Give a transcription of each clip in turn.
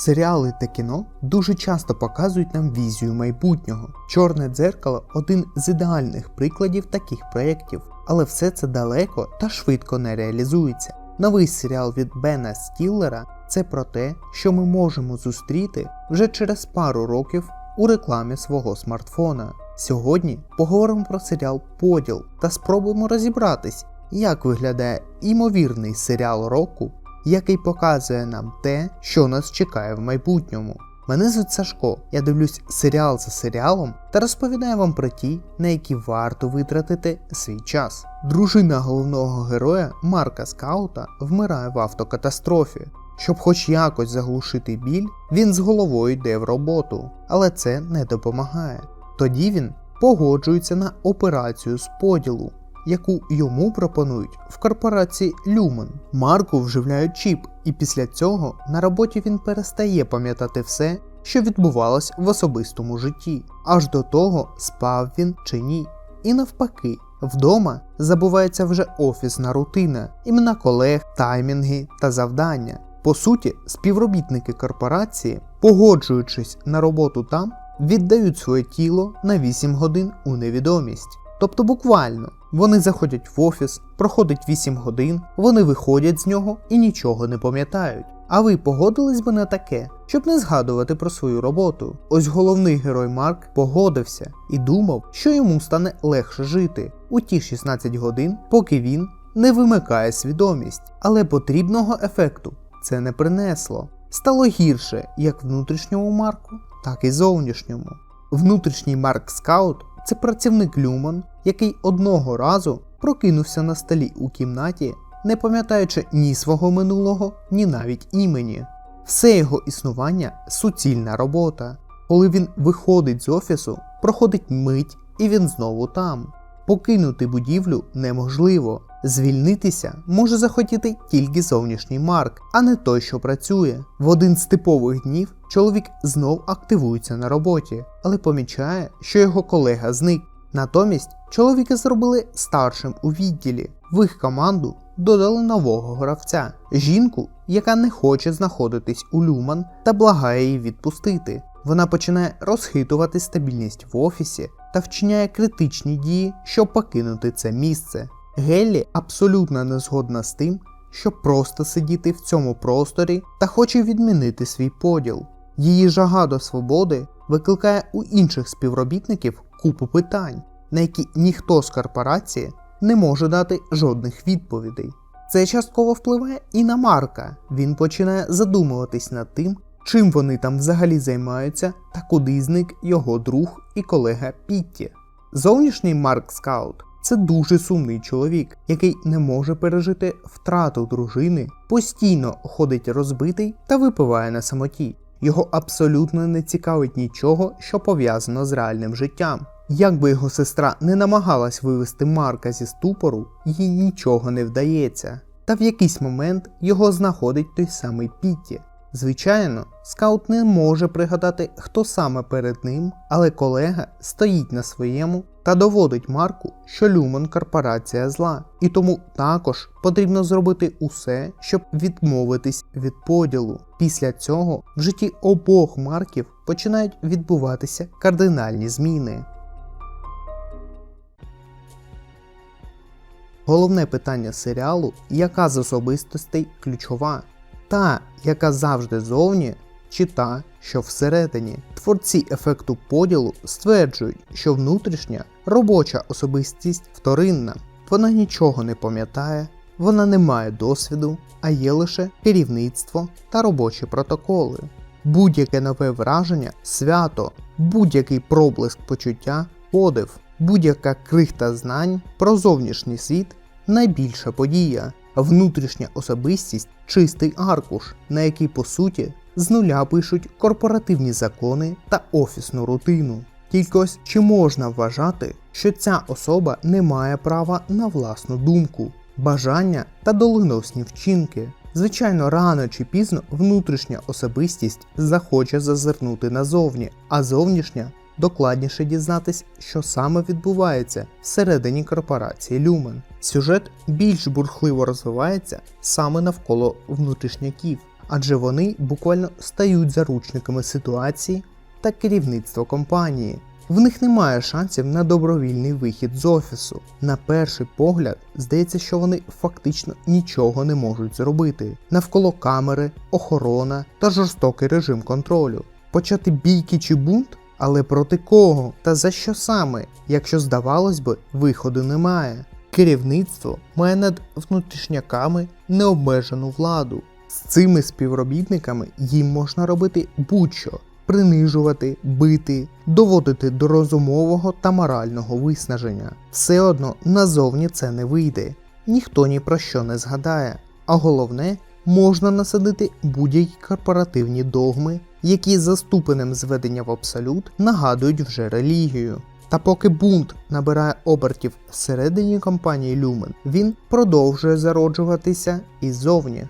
Серіали та кіно дуже часто показують нам візію майбутнього. Чорне дзеркало один з ідеальних прикладів таких проєктів, але все це далеко та швидко не реалізується. Новий серіал від Бена Стіллера це про те, що ми можемо зустріти вже через пару років у рекламі свого смартфона. Сьогодні поговоримо про серіал Поділ та спробуємо розібратись, як виглядає імовірний серіал року, який показує нам те, що нас чекає в майбутньому. Мене звуть Сашко, я дивлюсь серіал за серіалом та розповідаю вам про ті, на які варто витратити свій час. Дружина головного героя Марка Скаута вмирає в автокатастрофі. Щоб хоч якось заглушити біль, він з головою йде в роботу, але це не допомагає. Тоді він погоджується на операцію з поділу, яку йому пропонують в корпорації Lumen. Марку вживляють чіп, і після цього на роботі він перестає пам'ятати все, що відбувалось в особистому житті, аж до того, спав він чи ні. І навпаки, вдома забувається вже офісна рутина, імена колег, таймінги та завдання. По суті, співробітники корпорації, погоджуючись на роботу там, віддають своє тіло на 8 годин у невідомість. Тобто буквально вони заходять в офіс, проходить 8 годин, вони виходять з нього і нічого не пам'ятають. А ви погодились би на таке, щоб не згадувати про свою роботу? Ось головний герой Марк погодився і думав, що йому стане легше жити у ті 16 годин, поки він не вимикає свідомість. Але потрібного ефекту це не принесло. Стало гірше як внутрішньому Марку, так і зовнішньому. Внутрішній Марк Скаут це працівник Люман, який одного разу прокинувся на столі у кімнаті, не пам'ятаючи ні свого минулого, ні навіть імені. Все його існування суцільна робота. Коли він виходить з офісу, проходить мить і він знову там. Покинути будівлю неможливо. Звільнитися може захотіти тільки зовнішній Марк, а не той, що працює. В один з типових днів чоловік знов активується на роботі, але помічає, що його колега зник. Натомість чоловіка зробили старшим у відділі. В їх команду додали нового гравця жінку, яка не хоче знаходитись у Люман та благає її відпустити. Вона починає розхитувати стабільність в офісі та вчиняє критичні дії, щоб покинути це місце. Геллі абсолютно не згодна з тим, щоб просто сидіти в цьому просторі та хоче відмінити свій поділ. Її жага до свободи викликає у інших співробітників купу питань, на які ніхто з корпорації не може дати жодних відповідей. Це частково впливає і на Марка. Він починає задумуватись над тим, чим вони там взагалі займаються та куди зник його друг і колега Пітті. Зовнішній Марк Скаут це дуже сумний чоловік, який не може пережити втрату дружини, постійно ходить розбитий та випиває на самоті. Його абсолютно не цікавить нічого, що пов'язано з реальним життям. Якби його сестра не намагалась вивести Марка зі ступору, їй нічого не вдається. Та в якийсь момент його знаходить той самий Пітті. Звичайно, скаут не може пригадати, хто саме перед ним, але колега стоїть на своєму та доводить Марку, що Люмон корпорація зла, і тому також потрібно зробити усе, щоб відмовитись від поділу. Після цього в житті обох марків починають відбуватися кардинальні зміни. Головне питання серіалу, яка з особистостей ключова, та, яка завжди зовні, чи та, що всередині. Творці ефекту поділу стверджують, що внутрішня робоча особистість вторинна, вона нічого не пам'ятає, вона не має досвіду, а є лише керівництво та робочі протоколи. Будь-яке нове враження свято, будь-який проблиск почуття подив, будь-яка крихта знань про зовнішній світ найбільша подія. Внутрішня особистість чистий аркуш, на який по суті з нуля пишуть корпоративні закони та офісну рутину. Тільки ось чи можна вважати, що ця особа не має права на власну думку, бажання та доленосні вчинки. Звичайно, рано чи пізно внутрішня особистість захоче зазирнути назовні, а зовнішня докладніше дізнатись, що саме відбувається всередині корпорації Люмен. Сюжет більш бурхливо розвивається саме навколо внутрішняків, адже вони буквально стають заручниками ситуації та керівництва компанії. В них немає шансів на добровільний вихід з офісу. На перший погляд, здається, що вони фактично нічого не можуть зробити. Навколо камери, охорона та жорстокий режим контролю. Почати бійки чи бунт? Але проти кого та за що саме, якщо здавалось би, виходу немає. Керівництво має над внутрішняками необмежену владу. З цими співробітниками їм можна робити будь-що принижувати, бити, доводити до розумового та морального виснаження. Все одно назовні це не вийде, ніхто ні про що не згадає. А головне, можна насадити будь-які корпоративні догми, які за ступенем зведення в абсолют нагадують вже релігію. Та поки бунт набирає обертів всередині компанії Lumen, він продовжує зароджуватися і ззовні.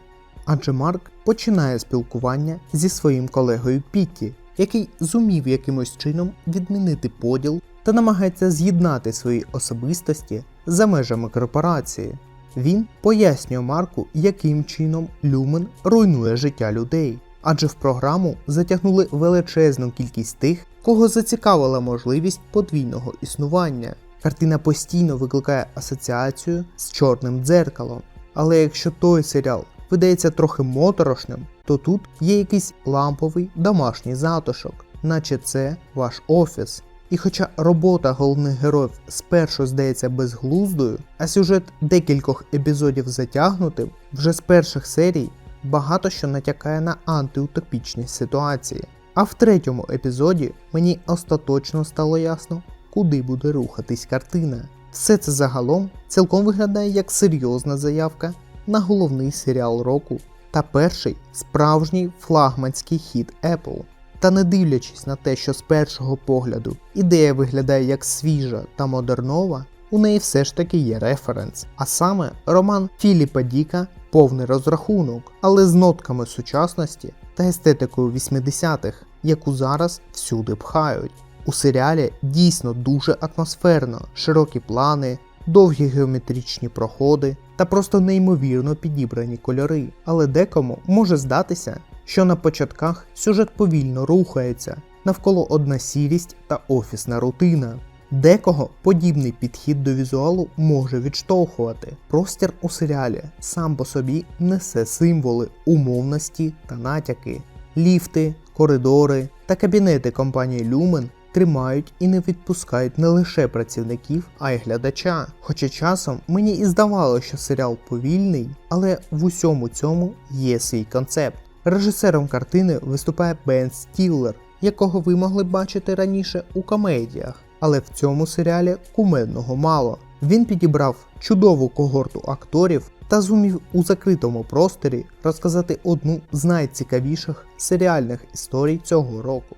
Адже Марк починає спілкування зі своїм колегою Пітті, який зумів якимось чином відмінити поділ та намагається з'єднати свої особистості за межами корпорації. Він пояснює Марку, яким чином Люмен руйнує життя людей, адже в програму затягнули величезну кількість тих, кого зацікавила можливість подвійного існування. Картина постійно викликає асоціацію з чорним дзеркалом. Але якщо той серіал видається трохи моторошним, то тут є якийсь ламповий домашній затишок, наче це ваш офіс. І хоча робота головних героїв спершу здається безглуздою, а сюжет декількох епізодів затягнутим, вже з перших серій багато що натякає на антиутопічні ситуації. А в третьому епізоді мені остаточно стало ясно, куди буде рухатись картина. Все це загалом цілком виглядає як серйозна заявка на головний серіал року та перший справжній флагманський хіт Apple. Та не дивлячись на те, що з першого погляду ідея виглядає як свіжа та модернова, у неї все ж таки є референс, а саме роман Філіпа Діка повний розрахунок, але з нотками сучасності та естетикою 80-х, яку зараз всюди пхають. У серіалі дійсно дуже атмосферно, широкі плани, довгі геометричні проходи та просто неймовірно підібрані кольори. Але декому може здатися, що на початках сюжет повільно рухається, навколо одна сірість та офісна рутина. Декого подібний підхід до візуалу може відштовхувати. Простір у серіалі сам по собі несе символи умовності та натяки. Ліфти, коридори та кабінети компанії Lumen тримають і не відпускають не лише працівників, а й глядача. Хоча часом мені і здавалося, що серіал повільний, але в усьому цьому є свій концепт. Режисером картини виступає Бен Стіллер, якого ви могли бачити раніше у комедіях, але в цьому серіалі кумедного мало. Він підібрав чудову когорту акторів та зумів у закритому просторі розказати одну з найцікавіших серіальних історій цього року.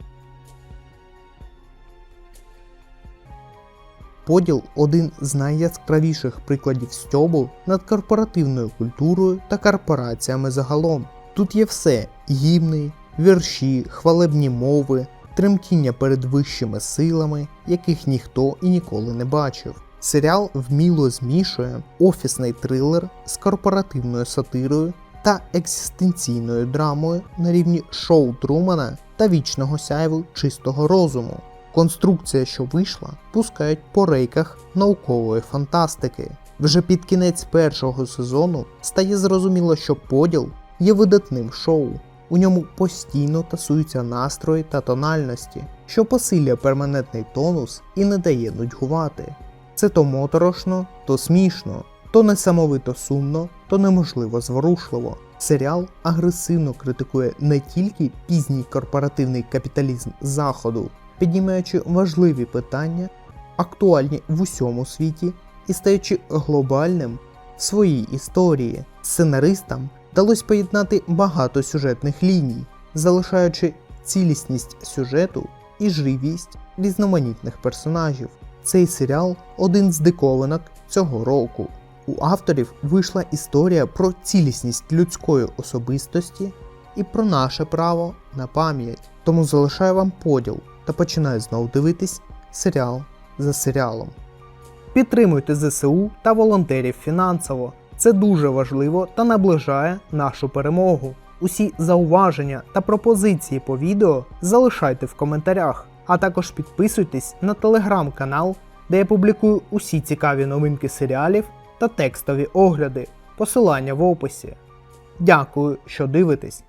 Поділ один з найяскравіших прикладів стьобу над корпоративною культурою та корпораціями загалом. Тут є все: гімни, вірші, хвалебні мови, тремтіння перед вищими силами, яких ніхто і ніколи не бачив. Серіал вміло змішує офісний трилер з корпоративною сатирою та екзистенційною драмою на рівні шоу Трумана та вічного сяйву чистого розуму. Конструкція, що вийшла, пускають по рейках наукової фантастики. Вже під кінець першого сезону стає зрозуміло, що поділ є видатним шоу. У ньому постійно тасуються настрої та тональності, що посилює перманентний тонус і не дає нудьгувати. Це то моторошно, то смішно, то несамовито сумно, то неможливо зворушливо. Серіал агресивно критикує не тільки пізній корпоративний капіталізм заходу, піднімаючи важливі питання, актуальні в усьому світі, і стаючи глобальним в своїй історії. Сценаристам вдалося поєднати багато сюжетних ліній, залишаючи цілісність сюжету і живість різноманітних персонажів. Цей серіал один з диковинок цього року. У авторів вийшла історія про цілісність людської особистості і про наше право на пам'ять. Тому залишаю вам поділ та починаю знову дивитись серіал за серіалом. Підтримуйте ЗСУ та волонтерів фінансово. Це дуже важливо та наближає нашу перемогу. Усі зауваження та пропозиції по відео залишайте в коментарях, а також підписуйтесь на телеграм-канал, де я публікую усі цікаві новинки серіалів та текстові огляди. Посилання в описі. Дякую, що дивитесь.